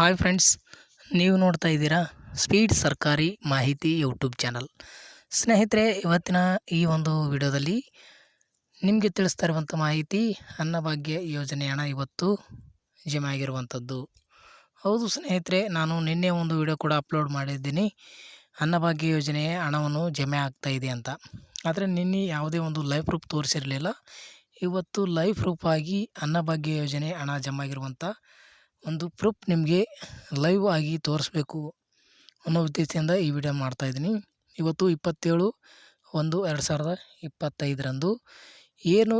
Hi friends, ನೀವು ನೋಡ್ತಾ ಇದ್ದೀರಾ ಸ್ಪೀಡ್ ಸರ್ಕಾರಿ ಮಾಹಿತಿ ಯೂಟ್ಯೂಬ್ ಚಾನಲ್. ಸ್ನೇಹಿತರೆ, ಇವತ್ತಿನ ಈ ಒಂದು ವಿಡಿಯೋದಲ್ಲಿ ನಿಮಗೆ ತಿಳಿಸ್ತಾ ಇರುವಂಥ ಮಾಹಿತಿ ಅನ್ನಭಾಗ್ಯ ಯೋಜನೆ ಹಣ ಇವತ್ತು ಜಮೆ ಆಗಿರುವಂಥದ್ದು. ಹೌದು ಸ್ನೇಹಿತರೆ, ನಾನು ನಿನ್ನೆ ಒಂದು ವಿಡಿಯೋ ಕೂಡ ಅಪ್ಲೋಡ್ ಮಾಡಿದ್ದೀನಿ. ಅನ್ನಭಾಗ್ಯ ಯೋಜನೆಯ ಹಣವನ್ನು ಜಮೆ ಆಗ್ತಾ ಇದೆ ಅಂತ. ಆದರೆ ನಿನ್ನೆ ಯಾವುದೇ ಒಂದು ಲೈವ್ ಪ್ರೂಫ್ ತೋರಿಸಿರಲಿಲ್ಲ. ಇವತ್ತು ಲೈವ್ ಆಗಿ ಅನ್ನಭಾಗ್ಯ ಯೋಜನೆ ಹಣ ಜಮೆ ಆಗಿರುವಂಥ ಒಂದು ಪ್ರೂಫ್ ನಿಮಗೆ ಲೈವ್ ಆಗಿ ತೋರಿಸ್ಬೇಕು ಅನ್ನೋ ಉದ್ದೇಶದಿಂದ ಈ ವಿಡಿಯೋ ಮಾಡ್ತಾಯಿದ್ದೀನಿ ಇವತ್ತು ಇಪ್ಪತ್ತೇಳು ಒಂದು ಎರಡು ಸಾವಿರದ ಇಪ್ಪತ್ತೈದರಂದು ಏನು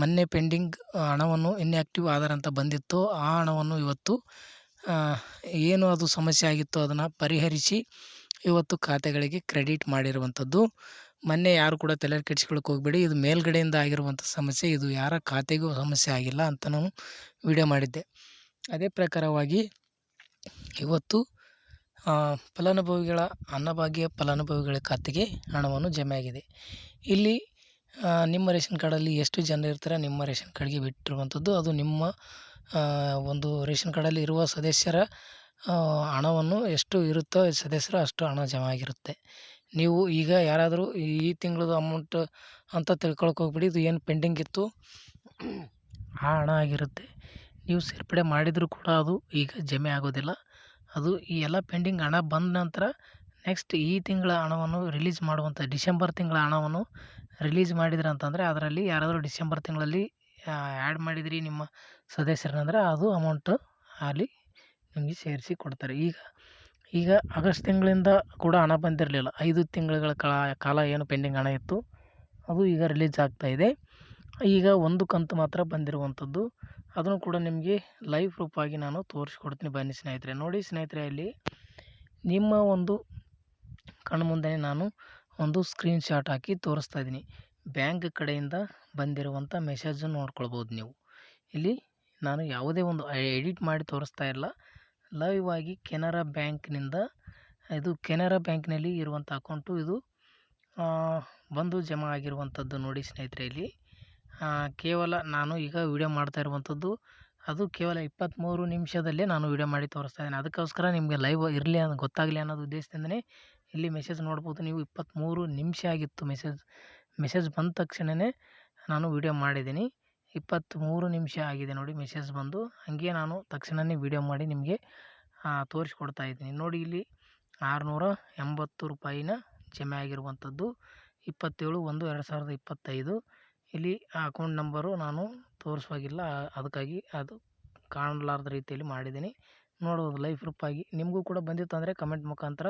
ಮೊನ್ನೆ ಪೆಂಡಿಂಗ್ ಹಣವನ್ನು ಇನ್ಯಾಕ್ಟಿವ್ ಆಧಾರ್ ಅಂತ ಬಂದಿತ್ತು ಆ ಹಣವನ್ನು ಇವತ್ತು ಏನು ಅದು ಸಮಸ್ಯೆ ಆಗಿತ್ತು ಅದನ್ನು ಪರಿಹರಿಸಿ ಇವತ್ತು ಖಾತೆಗಳಿಗೆ ಕ್ರೆಡಿಟ್ ಮಾಡಿರುವಂಥದ್ದು. ಮೊನ್ನೆ ಯಾರು ಕೂಡ ತಲೆ ಕೆಡಿಸ್ಕೊಳಕ್ಕೆ ಹೋಗಬೇಡಿ, ಇದು ಮೇಲ್ಗಡೆಯಿಂದ ಆಗಿರುವಂಥ ಸಮಸ್ಯೆ, ಇದು ಯಾರ ಖಾತೆಗೂ ಸಮಸ್ಯೆ ಆಗಿಲ್ಲ ಅಂತ ನಾನು ವಿಡಿಯೋ ಮಾಡಿದ್ದೆ. ಅದೇ ಪ್ರಕಾರವಾಗಿ ಇವತ್ತು ಫಲಾನುಭವಿಗಳ ಅನ್ನಭಾಗ್ಯ ಫಲಾನುಭವಿಗಳ ಖಾತೆಗೆ ಹಣವನ್ನು ಜಮೆ ಆಗಿದೆ ಇಲ್ಲಿ ನಿಮ್ಮ ರೇಷನ್ ಕಾರ್ಡಲ್ಲಿ ಎಷ್ಟು ಜನ ಇರ್ತಾರೆ ನಿಮ್ಮ ರೇಷನ್ ಕಾರ್ಡ್ಗೆ ಬಿಟ್ಟಿರುವಂಥದ್ದು, ಅದು ನಿಮ್ಮ ಒಂದು ರೇಷನ್ ಕಾರ್ಡಲ್ಲಿ ಇರುವ ಸದಸ್ಯರ ಹಣವನ್ನು ಎಷ್ಟು ಇರುತ್ತೋ ಸದಸ್ಯರು ಅಷ್ಟು ಹಣ ಜಮಾ ಆಗಿರುತ್ತೆ ನೀವು ಈಗ ಯಾರಾದರೂ ಈ ತಿಂಗಳದ್ದು ಅಮೌಂಟ್ ಅಂತ ತಿಳ್ಕೊಳಕ್ಕೆ ಹೋಗ್ಬಿಡಿ, ಇದು ಏನು ಪೆಂಡಿಂಗ್ ಇತ್ತು, ಆ ಹಣ ಆಗಿರುತ್ತೆ. ನೀವು ಸೇರ್ಪಡೆ ಮಾಡಿದರೂ ಕೂಡ ಅದು ಈಗ ಜಮೆ ಆಗೋದಿಲ್ಲ. ಅದು ಈ ಎಲ್ಲ ಪೆಂಡಿಂಗ್ ಹಣ ಬಂದ ನಂತರ ನೆಕ್ಸ್ಟ್ ಈ ತಿಂಗಳ ಹಣವನ್ನು ರಿಲೀಸ್ ಮಾಡುವಂಥ ಡಿಸೆಂಬರ್ ತಿಂಗಳ ಹಣವನ್ನು ರಿಲೀಸ್ ಮಾಡಿದ್ರೆ ಅಂತಂದರೆ ಅದರಲ್ಲಿ ಯಾರಾದರೂ ಡಿಸೆಂಬರ್ ತಿಂಗಳಲ್ಲಿ ಆ್ಯಡ್ ಮಾಡಿದಿರಿ ನಿಮ್ಮ ಸದಸ್ಯರನ್ನಂದರೆ ಅದು ಅಮೌಂಟು ಅಲ್ಲಿ ನಿಮಗೆ ಸೇರಿಸಿ ಕೊಡ್ತಾರೆ. ಈಗ ಈಗ ಆಗಸ್ಟ್ ತಿಂಗಳಿಂದ ಕೂಡ ಹಣ ಬಂದಿರಲಿಲ್ಲ. ಐದು ತಿಂಗಳುಗಳ ಕಾಲ ಏನು ಪೆಂಡಿಂಗ್ ಹಣ ಇತ್ತು. ಅದು ಈಗ ರಿಲೀಸ್ ಆಗ್ತಾಯಿದೆ ಈಗ ಒಂದು ಕಂತು ಮಾತ್ರ ಬಂದಿರುವಂಥದ್ದು. ಅದನ್ನು ಕೂಡ ನಿಮಗೆ ಲೈವ್ ರೂಪಾಗಿ ನಾನು ತೋರಿಸ್ಕೊಡ್ತೀನಿ ಬನ್ನಿ ಸ್ನೇಹಿತರೆ. ನೋಡಿ ಸ್ನೇಹಿತರೆ, ಅಲ್ಲಿ ನಿಮ್ಮ ಒಂದು ಮುಂದೆ ನಾನು ಒಂದು ಸ್ಕ್ರೀನ್ ಶಾಟ್ ಹಾಕಿ ತೋರಿಸ್ತಾ ಇದ್ದೀನಿ. ಬ್ಯಾಂಕ್ ಕಡೆಯಿಂದ ಬಂದಿರುವಂಥ ಮೆಸೇಜನ್ನು ನೋಡ್ಕೊಳ್ಬೋದು ನೀವು. ಇಲ್ಲಿ ನಾನು ಯಾವುದೇ ಒಂದು ಎಡಿಟ್ ಮಾಡಿ ತೋರಿಸ್ತಾ ಇಲ್ಲ. ಲೈವ್ ಆಗಿ ಕೆನರಾ ಬ್ಯಾಂಕ್ನಿಂದ, ಇದು ಕೆನರಾ ಬ್ಯಾಂಕ್ನಲ್ಲಿ ಇರುವಂಥ ಅಕೌಂಟು ಇದು ಬಂದು ಜಮಾ ಆಗಿರುವಂಥದ್ದು ನೋಡಿ ಸ್ನೇಹಿತರೆ ಇಲ್ಲಿ. ಕೇವಲ ನಾನು ಈಗ ವೀಡಿಯೋ ಮಾಡ್ತಾ ಇರುವಂಥದ್ದು, ಅದು ಕೇವಲ ಇಪ್ಪತ್ತ್ಮೂರು ನಿಮಿಷದಲ್ಲೇ ನಾನು ವೀಡಿಯೋ ಮಾಡಿ ತೋರಿಸ್ತಾ ಇದ್ದೀನಿ. ಅದಕ್ಕೋಸ್ಕರ ನಿಮಗೆ ಲೈವ್ ಇರಲಿ ಅನ್ನೋ, ಗೊತ್ತಾಗಲಿ ಅನ್ನೋದು ಉದ್ದೇಶದಿಂದಲೇ ಇಲ್ಲಿ ಮೆಸೇಜ್ ನೋಡ್ಬೋದು. ನೀವು ಇಪ್ಪತ್ತ್ಮೂರು ನಿಮಿಷ ಆಗಿತ್ತು ಮೆಸೇಜ್ ಮೆಸೇಜ್ ಬಂದ ತಕ್ಷಣವೇ ನಾನು ವೀಡಿಯೋ ಮಾಡಿದ್ದೀನಿ. ಇಪ್ಪತ್ತ್ಮೂರು ನಿಮಿಷ ಆಗಿದೆ ನೋಡಿ ಮೆಸೇಜ್ ಬಂದು. ಹಾಗೆ ನಾನು ತಕ್ಷಣವೇ ವೀಡಿಯೋ ಮಾಡಿ ನಿಮಗೆ ತೋರಿಸ್ಕೊಡ್ತಾ ಇದ್ದೀನಿ. ನೋಡಿ ಇಲ್ಲಿ ಆರುನೂರ ಎಂಬತ್ತು ರೂಪಾಯಿನ ಜಮೆ ಆಗಿರುವಂಥದ್ದು. ಇಪ್ಪತ್ತೇಳು ಒಂದು ಎರಡು ಸಾವಿರದ ಇಪ್ಪತ್ತೈದು. ಇಲ್ಲಿ ಆ ಅಕೌಂಟ್ ನಂಬರು ನಾನು ತೋರಿಸುವಾಗಿಲ್ಲ. ಅದಕ್ಕಾಗಿ ಅದು ಕಾಣಲಾರದ ರೀತಿಯಲ್ಲಿ ಮಾಡಿದ್ದೀನಿ. ನೋಡ್ಬೋದು ಲೈವ್ ಪ್ರೂಫಾಗಿ ನಿಮಗೂ ಕೂಡ ಬಂದಿತ್ತು ಅಂದರೆ ಕಮೆಂಟ್ ಮುಖಾಂತರ